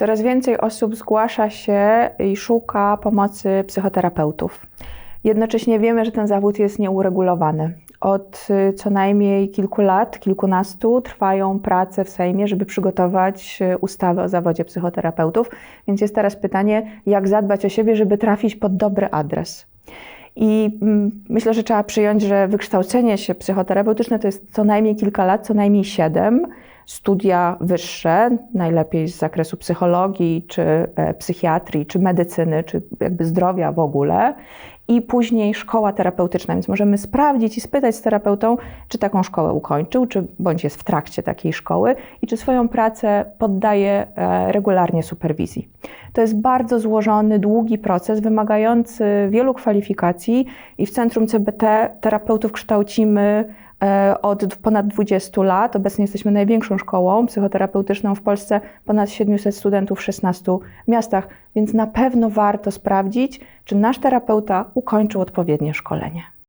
Coraz więcej osób zgłasza się i szuka pomocy psychoterapeutów. Jednocześnie wiemy, że ten zawód jest nieuregulowany. Od y, co najmniej kilku lat, kilkunastu trwają prace w Sejmie, żeby przygotować y, ustawę o zawodzie psychoterapeutów. Więc jest teraz pytanie, jak zadbać o siebie, żeby trafić pod dobry adres. I mm, myślę, że trzeba przyjąć, że wykształcenie się psychoterapeutyczne to jest co najmniej kilka lat, co najmniej siedem. Studia wyższe, najlepiej z zakresu psychologii, czy e, psychiatrii, czy medycyny, czy jakby zdrowia w ogóle i później szkoła terapeutyczna, więc możemy sprawdzić i spytać z terapeutą, czy taką szkołę ukończył, czy bądź jest w trakcie takiej szkoły i czy swoją pracę poddaje e, regularnie superwizji. To jest bardzo złożony, długi proces, wymagający wielu kwalifikacji i w Centrum CBT terapeutów kształcimy od ponad 20 lat. Obecnie jesteśmy największą szkołą psychoterapeutyczną w Polsce, ponad 700 studentów w 16 miastach, więc na pewno warto sprawdzić, czy nasz terapeuta ukończył odpowiednie szkolenie.